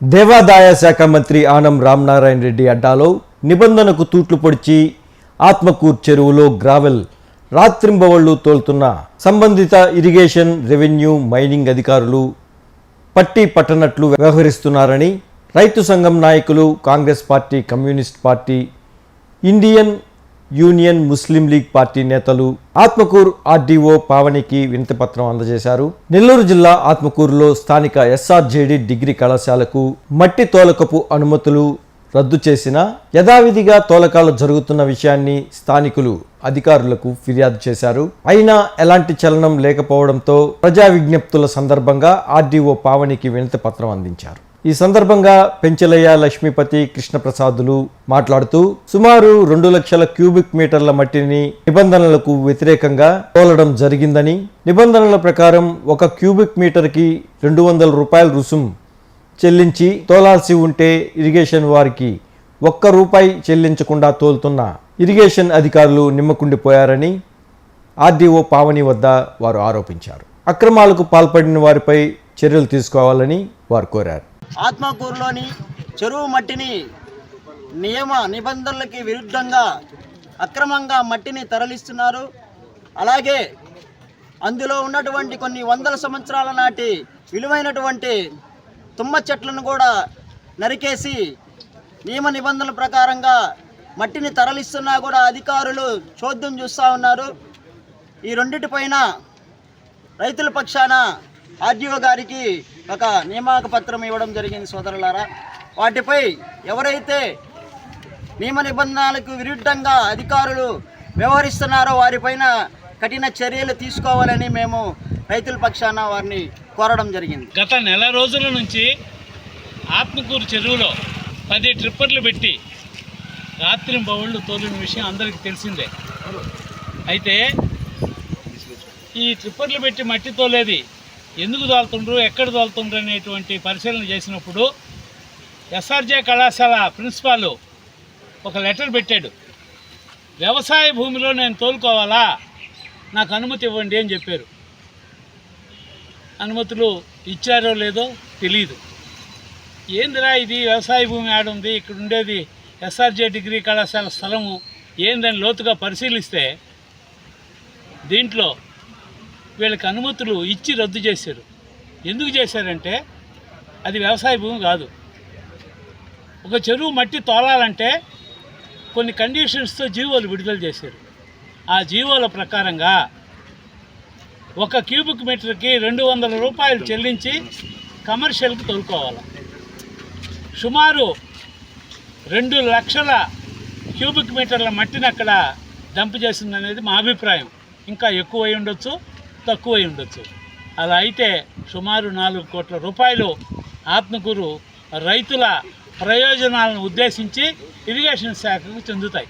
దేవాదాయ శాఖ మంత్రి ఆనం రామనారాయణ రెడ్డి అడ్డాలో నిబంధనకు తూట్లు పొడిచి ఆత్మకూర్ చెరువులో గ్రావెల్ రాత్రింబవళ్ళు తోలుతున్న సంబంధిత ఇరిగేషన్ రెవెన్యూ మైనింగ్ అధికారులు పట్టి పట్టనట్లు వ్యవహరిస్తున్నారని రైతు సంఘం నాయకులు Congress party Communist party Indian Union Muslim League party నేతలు ఆత్మకూరు ఆర్డీఓ పావనికి వినతిపత్రం అందజేశారు. నెల్లూరు జిల్లా ఆత్మకూరులో స్థానిక ఎస్ఆర్జేడి డిగ్రీ కళాశాలకు మట్టి తోలకపు అనుమతులు రద్దు చేసిన యథావిధిగా తోలకాలు జరుగుతున్న విషయాన్ని స్థానికులు అధికారులకు ఫిర్యాదు చేశారు. అయినా ఎలాంటి చలనం లేకపోవడంతో ప్రజా విజ్ఞప్తుల సందర్భంగా ఆర్డీఓ పావనికి వినతి పత్రం అందించారు. ఈ సందర్భంగా పెంచలయ్య లక్ష్మీపతి కృష్ణప్రసాదులు మాట్లాడుతూ సుమారు రెండు లక్షల క్యూబిక్ మీటర్ల మట్టిని నిబంధనలకు వ్యతిరేకంగా తోలడం జరిగిందని నిబంధనల ప్రకారం ఒక క్యూబిక్ మీటర్కి రెండు వందల రూపాయల రుసుం చెల్లించి తోలాల్సి ఉంటే ఇరిగేషన్ వారికి ఒక్క రూపాయి చెల్లించకుండా తోలుతున్న ఇరిగేషన్ అధికారులు నిమ్మకుండిపోయారని ఆర్డీఓ పావని వద్ద వారు ఆరోపించారు. అక్రమాలకు పాల్పడిన వారిపై చర్యలు తీసుకోవాలని వారు కోరారు. ఆత్మకూరులోని చెరువు మట్టిని నియమ నిబంధనలకి విరుద్ధంగా అక్రమంగా మట్టిని తరలిస్తున్నారు. అలాగే అందులో ఉన్నటువంటి కొన్ని వందల సంవత్సరాల నాటి విలువైనటువంటి తుమ్మ చెట్లను కూడా నరికేసి నియమ నిబంధనల ప్రకారంగా మట్టిని తరలిస్తున్నా కూడా అధికారులు చోద్యం చూస్తూ ఉన్నారు. ఈ రెండిటిపైన రైతుల పక్షాన ఆర్డీఓ గారికి ఒక నియామక పత్రం ఇవ్వడం జరిగింది సోదరులారా. వాటిపై ఎవరైతే నియమ నిబంధనలకు విరుద్ధంగా అధికారులు వ్యవహరిస్తున్నారో వారిపైన కఠిన చర్యలు తీసుకోవాలని మేము రైతుల పక్షాన వారిని కోరడం జరిగింది. గత నెల రోజుల నుంచి ఆత్మకూరు చెరువులో పది ట్రిప్పర్లు పెట్టి రాత్రి బౌళ్ళు తోలిన విషయం అందరికీ తెలిసిందే. అయితే ఈ ట్రిప్పర్లు పెట్టి మట్టి తోలేది ఎందుకు తోలుతుండ్రు ఎక్కడ తోలుతుండ్రు అనేటువంటి పరిశీలన చేసినప్పుడు ఎస్ఆర్జే కళాశాల ప్రిన్సిపాల్ ఒక లెటర్ పెట్టాడు. వ్యవసాయ భూమిలో నేను తోలుకోవాలా? నాకు అనుమతి ఇవ్వండి అని చెప్పారు. అనుమతులు ఇచ్చారో లేదో తెలియదు ఏందిరా ఇది? వ్యవసాయ భూమి ఆడుంది ఇక్కడ ఉండేది ఎస్ఆర్జే డిగ్రీ కళాశాల స్థలము. ఏందని లోతుగా పరిశీలిస్తే దీంట్లో వీళ్ళకి అనుమతులు ఇచ్చి రద్దు చేశారు. ఎందుకు చేశారంటే అది వ్యవసాయ భూమి కాదు. ఒక చెరువు మట్టి తోలాలంటే కొన్ని కండిషన్స్తో జీవోలు విడుదల చేశారు. ఆ జీవోల ప్రకారంగా ఒక క్యూబిక్ మీటర్కి రెండు వందల రూపాయలు చెల్లించి కమర్షియల్కి తోలుకోవాలి. సుమారు రెండు లక్షల క్యూబిక్ మీటర్ల మట్టిని అక్కడ డంప్ చేసిందనేది మా అభిప్రాయం. ఇంకా ఎక్కువ అయి ఉండొచ్చు. తక్కువ ఉండొచ్చు. అలా అయితే సుమారు నాలుగు కోట్ల రూపాయలు ఆత్మకూరు రైతుల ప్రయోజనాలను ఉద్దేశించి ఇరిగేషన్ శాఖకు చెందుతాయి.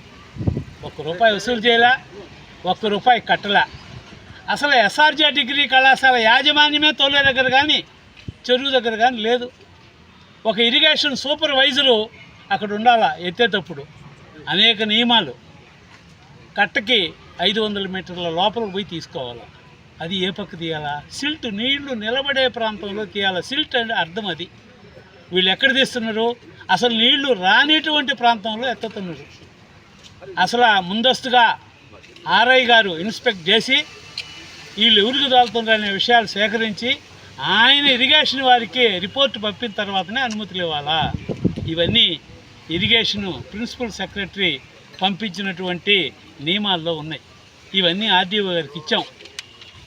ఒక్క రూపాయి వసూలు చేయలే ఒక్క రూపాయి కట్టలా. అసలు ఎస్ఆర్జే డిగ్రీ కళాశాల యాజమాన్యమే తోలే దగ్గర కానీ చెరువు దగ్గర కానీ లేదు. ఒక ఇరిగేషన్ సూపర్వైజరు అక్కడ ఉండాలా ఎత్తేటప్పుడు? అనేక నియమాలు. కట్టకి ఐదు వందల మీటర్ల లోపలికి పోయి తీసుకోవాలి? అది ఏ పక్క తీయాలా? సిల్ట్ నీళ్ళు నిలబడే ప్రాంతంలో తీయాలా? సిల్ట్ అంటే అర్థం అది. వీళ్ళు ఎక్కడ తీస్తున్నారు? అసలు నీళ్ళు రానిటువంటి ప్రాంతంలో ఎత్తుతున్నారు. అసలు ముందస్తుగా ఆర్ఐ గారు ఇన్స్పెక్ట్ చేసి వీళ్ళు ఎవరికి తోలుతున్నారనే విషయాలు సేకరించి ఆయన ఇరిగేషన్ వారికి రిపోర్ట్ పంపిన తర్వాతనే అనుమతులు ఇవ్వాలా? ఇవన్నీ ఇరిగేషన్ ప్రిన్సిపల్ సెక్రటరీ పంపించినటువంటి నియమాల్లో ఉన్నాయి. ఇవన్నీ ఆర్డీఓ గారికి ఇచ్చాం.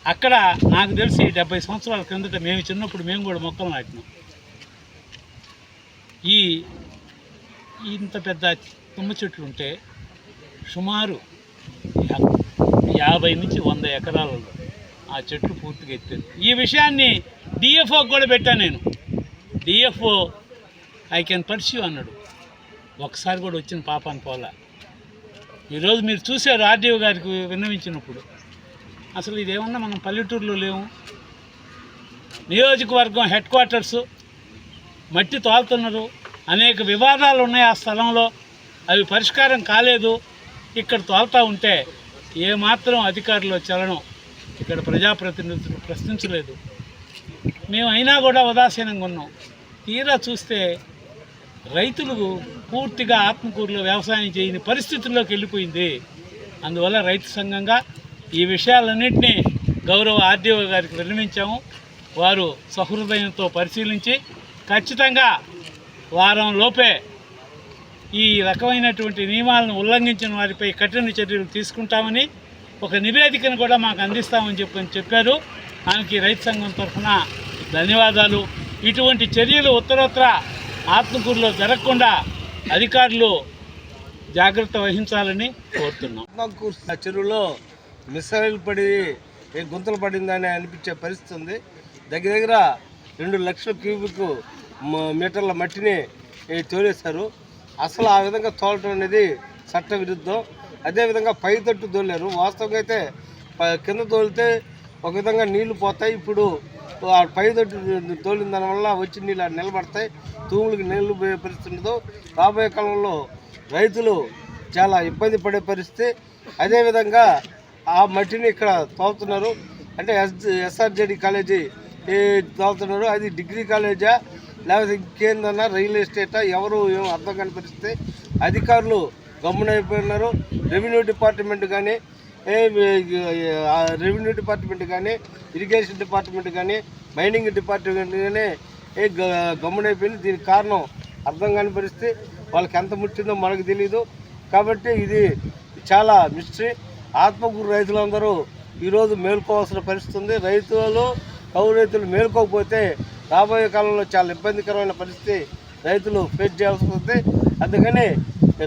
అక్కడ నాకు తెలిసి డెబ్బై సంవత్సరాల క్రిందట మేము చిన్నప్పుడు మేము కూడా మొక్కలు నాటినాం. ఈ ఇంత పెద్ద తుమ్మ చెట్లు ఉంటే సుమారు యాభై నుంచి వంద ఎకరాలలో ఆ చెట్లు పూర్తిగా ఎత్తారు ఈ విషయాన్ని డిఎఫ్ఓ కూడా పెట్టాను నేను. డిఎఫ్ఓ ఐ కెన్ పర్స్యూ అన్నాడు. ఒకసారి కూడా వచ్చిన పాపాన్ని పోలా. ఈరోజు మీరు చూశారు ఆర్డీఓ గారికి విన్నవించినప్పుడు అసలు ఇదేమన్నా మనం పల్లెటూరులో లేము నియోజకవర్గం హెడ్ క్వార్టర్సు మట్టి తోలుతున్నారు. అనేక వివాదాలు ఉన్నాయి ఆ స్థలంలో. అవి పరిష్కారం కాలేదు. ఇక్కడ తోలుతూ ఉంటే ఏమాత్రం అధికారులు చలనం ఇక్కడ ప్రజాప్రతినిధులు ప్రశ్నించలేదు. మేము అయినా కూడా ఉదాసీనంగా ఉన్నాం. తీరా చూస్తే రైతులు పూర్తిగా ఆత్మకూరులో వ్యవసాయం చేయని పరిస్థితుల్లోకి వెళ్ళిపోయింది. అందువల్ల రైతు సంఘంగా ఈ విషయాలన్నింటినీ గౌరవ ఆర్డీఓ గారికి విరమించాము వారు సహృదయంతో పరిశీలించి ఖచ్చితంగా వారం లోపే ఈ రకమైనటువంటి నియమాలను ఉల్లంఘించిన వారిపై కఠిన చర్యలు తీసుకుంటామని ఒక నివేదికను కూడా మాకు అందిస్తామని చెప్పని చెప్పారు. దానికి రైతు సంఘం తరఫున ధన్యవాదాలు. ఇటువంటి చర్యలు ఉత్తరోత్తర ఆత్మకూరులో జరగకుండా అధికారులు జాగ్రత్త వహించాలని కోరుతున్నాం. చెరువులో మిసైల్ పడి గుంతలు పడిందని అనిపించే పరిస్థితి ఉంది. దగ్గర దగ్గర రెండు లక్షల క్యూబిక్ మీటర్ల మట్టిని తోలేశారు. అసలు ఆ విధంగా తోలటం అనేది చట్ట విరుద్ధం. అదేవిధంగా పైతట్టు తోలేరు. వాస్తవంగా అయితే కింద తోలితే ఒక విధంగా నీళ్ళు పోతాయి. ఇప్పుడు ఆ పై తోలిన దానివల్ల వచ్చి నీళ్ళు నిలబడతాయి. తూములకి నీళ్ళు పోయే పరిస్థితి ఉండదు. రాబోయే కాలంలో రైతులు చాలా ఇబ్బంది పడే పరిస్థితి. అదేవిధంగా ఆ మట్టిని ఇక్కడ తోలుతున్నారు అంటే ఎస్ ఎస్ఆర్జేడి కాలేజీ ఏ తోలుతున్నారు అది డిగ్రీ కాలేజా? లేకపోతే ఇంకేందన్నా రియల్ ఎస్టేటా? ఎవరు ఏం అర్థం కాని పరిస్థితి. అధికారులు గమ్మునైపోయినారు. రెవెన్యూ డిపార్ట్మెంట్ కానీ రెవెన్యూ డిపార్ట్మెంట్ కానీ ఇరిగేషన్ డిపార్ట్మెంట్ కానీ మైనింగ్ డిపార్ట్మెంట్ కానీ ఏ గమ్మునైపోయింది. దీనికి కారణం అర్థం కాని పరిస్థితి. వాళ్ళకి ఎంత ముట్టిందో మనకు తెలియదు కాబట్టి ఇది చాలా మిస్టరీ. ఆత్మకూరు రైతులందరూ ఈరోజు మేల్కోవాల్సిన పరిస్థితి ఉంది. రైతులు కౌలు రైతులు మేల్కోకపోతే రాబోయే కాలంలో చాలా ఇబ్బందికరమైన పరిస్థితి రైతులు ఫేస్ చేయాల్సి వస్తుంది. అందుకని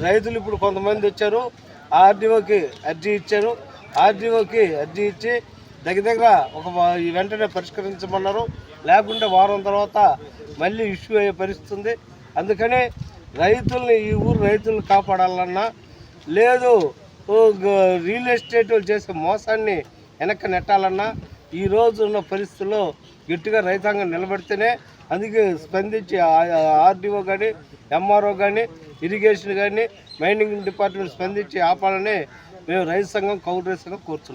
రైతులు ఇప్పుడు కొంతమంది వచ్చారు. ఆర్డీఓకి అర్జీ ఇచ్చారు. ఆర్డీఓకి అర్జీ ఇచ్చి దగ్గర దగ్గర ఒక ఈ వెంటనే పరిష్కరించమన్నారు. లేకుంటే వారం తర్వాత మళ్ళీ ఇష్యూ అయ్యే పరిస్థితి ఉంది. అందుకని రైతుల్ని ఈ ఊరు రైతులను కాపాడాలన్నా లేదు రియల్ ఎస్టేట్ వాళ్ళు చేసే మోసాన్ని వెనక్కి నెట్టాలన్నా ఈ రోజు ఉన్న పరిస్థితుల్లో గట్టిగా రైతాంగం నిలబడితేనే అందుకే స్పందించి ఆర్డీఓ కానీ ఎంఆర్ఓ కానీ ఇరిగేషన్ కానీ మైనింగ్ డిపార్ట్మెంట్ స్పందించి ఆపాలని మేము రైతు సంఘం కౌలు రైతు సంఘం కోరుతున్నాం.